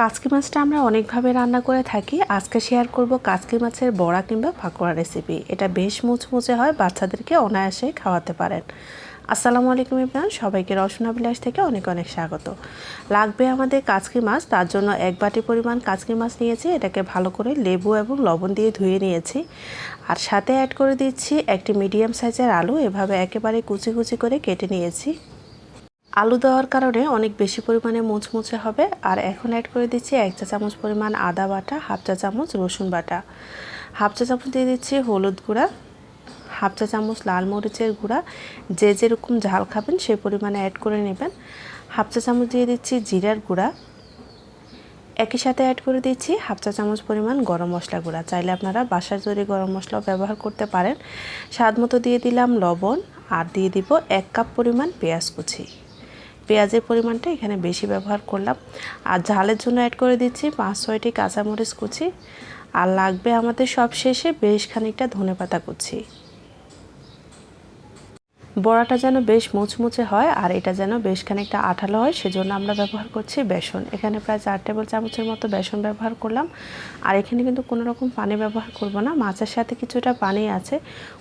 কাচকি মাছটা আমরা অনেকভাবে রান্না করে থাকি। আজকে শেয়ার করব কাচকি মাছের বড়া কিংবা পাকোড়া রেসিপি এটা বেশ মুচমুচে হয়, বাচ্চাদেরকে অনায়াসে খাওয়াতে পারেন। আসসালামু আলাইকুম ইমরান, সবাইকে রসনা বিলাস থেকে অনেক অনেক স্বাগত। লাগবে আমাদের কাচকি মাছ, তার জন্য এক বাটি পরিমাণ কাচকি মাছ নিয়েছি। এটাকে ভালো করে লেবু এবং লবণ দিয়ে ধুয়ে নিয়েছি। আর সাথে অ্যাড করে দিচ্ছি একটি মিডিয়াম সাইজের আলু। এভাবে একেবারে কুচি কুচি করে কেটে নিয়েছি। আলু দেওয়ার কারণে অনেক বেশি পরিমাণে মুচমুচে হবে। আর এখন অ্যাড করে দিচ্ছি এক চা চামচ পরিমাণ আদা বাটা, হাফ চা চামচ রসুন বাটা। হাফ চা চামচ দিয়ে দিচ্ছি হলুদ গুঁড়া, হাফ চা চামচ লাল মরিচের গুঁড়া। যে যেরকম ঝাল খাবেন সেই পরিমাণে অ্যাড করে নেবেন। হাফ চা চামচ দিয়ে দিচ্ছি জিরার গুঁড়া। একই সাথে অ্যাড করে দিচ্ছি হাফ চা চামচ পরিমাণ গরম মশলা গুঁড়া। চাইলে আপনারা বাসার তৈরি গরম মশলাও ব্যবহার করতে পারেন। স্বাদ মতো দিয়ে দিলাম লবণ। আর দিয়ে দিব এক কাপ পরিমাণ পেঁয়াজ কুচি। পেঁয়াজের পরিমাণটা এখানে বেশি ব্যবহার করলাম। আর ঝালের জন্য অ্যাড করে দিচ্ছি পাঁচ, ছয়টি কাঁচামরিচ কুচি। আর লাগবে আমাদের সব শেষে বেশ খানিকটা ধনে পাতা কুচি। বড়াটা যেন বেশ মুচমুচে হয় আর এটা যেন বেশ খানিকটা আঠালো হয়, সেজন্য আমরা ব্যবহার করছি বেসন। এখানে প্রায় চার টেবিল চামচের মতো বেসন ব্যবহার করলাম। আর এখানে কিন্তু কোনো রকম পানি ব্যবহার করব না। মাছের সাথে কিছুটা পানি আছে।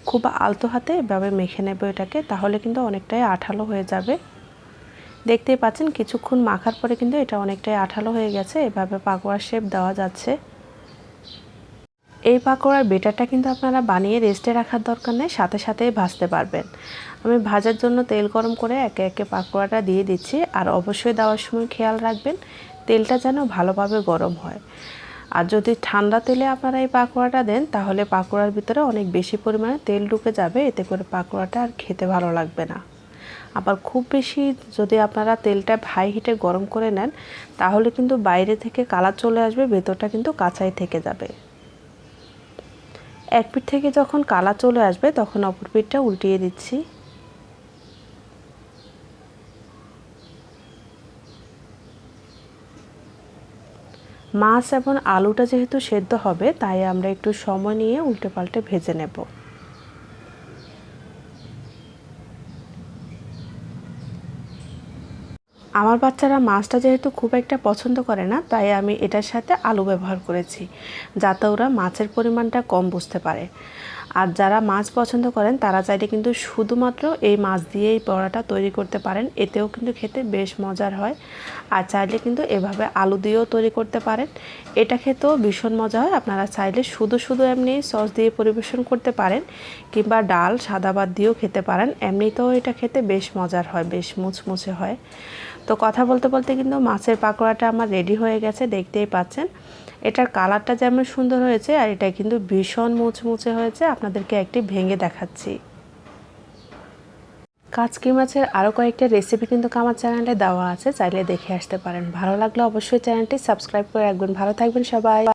খুব আলতো হাতে এভাবে মেখে নেবে এটাকে, তাহলে কিন্তু অনেকটাই আঠালো হয়ে যাবে। দেখতেই পাচ্ছেন, কিছুক্ষণ মাখার পরে কিন্তু এটা অনেকটাই আঠালো হয়ে গেছে। এভাবে পাকোড়ার শেপ দেওয়া যাচ্ছে। এই পাকোড়ার বেটারটা কিন্তু আপনারা বানিয়ে রেস্টে রাখার দরকার নেই, সাথে সাথেই ভাজতে পারবেন। আমি ভাজার জন্য তেল গরম করে একে একে পাকোড়াটা দিয়ে দিচ্ছি। আর অবশ্যই দেওয়ার সময় খেয়াল রাখবেন, তেলটা যেন ভালোভাবে গরম হয়। আর যদি ঠান্ডা তেলে আপনারা এই পাকোড়াটা দেন, তাহলে পাকোড়ার ভিতরে অনেক বেশি পরিমাণে তেল ঢুকে যাবে। এতে করে পাকোড়াটা আর খেতে ভালো লাগবে না। আবার খুব বেশি যদি আপনারা তেলটা হাই হিটে গরম করে নেন, তাহলে কিন্তু বাইরে থেকে কালার চলে আসবে, ভেতরটা কিন্তু কাঁচাই থেকে যাবে। এক পিঠ থেকে যখন কালা চলে আসবে, তখন অপর পিঠটা উল্টিয়ে দিচ্ছি। মাছ এবং আলুটা যেহেতু সেদ্ধ হবে, তাই আমরা একটু সময় নিয়ে উল্টে পাল্টে ভেজে নেব। আমার বাচ্চারা মাছটা যেহেতু খুব একটা পছন্দ করে না, তাই আমি এটার সাথে আলু ব্যবহার করেছি, যাতে ওরা মাছের পরিমাণটা কম বুঝতে পারে। আর যারা মাছ পছন্দ করেন, তারা চাইলে কিন্তু শুধুমাত্র এই মাছ দিয়েই বড়াটা তৈরি করতে পারেন। এতেও কিন্তু খেতে বেশ মজার হয়। আর চাইলে কিন্তু এভাবে আলু দিয়েও তৈরি করতে পারেন। এটা খেতেও ভীষণ মজা হয়। আপনারা চাইলে শুধু শুধু এমনি সস দিয়ে পরিবেশন করতে পারেন কিংবা ডাল, সাদা ভাত দিয়েও খেতে পারেন। এমনিতেও এটা খেতে বেশ মজার হয়, বেশ মুচমুচে হয়। তো কথা বলতে বলতে কিন্তু মাছের পাকোড়াটা আমার রেডি হয়ে গেছে, দেখতেই পাচ্ছেন। এটার কালারটা যেমন সুন্দর হয়েছে আর এটা কিন্তু ভীষণ মুচমুচে হয়েছে। আপনাদেরকে একটি ভেঙে দেখাচ্ছি। কাচকি মাছের আরও কয়েকটা রেসিপি কিন্তু আমার চ্যানেলে দেওয়া আছে, চাইলে দেখে আসতে পারেন। ভালো লাগলে অবশ্যই চ্যানেলটি সাবস্ক্রাইব করে রাখবেন। ভালো থাকবেন সবাই।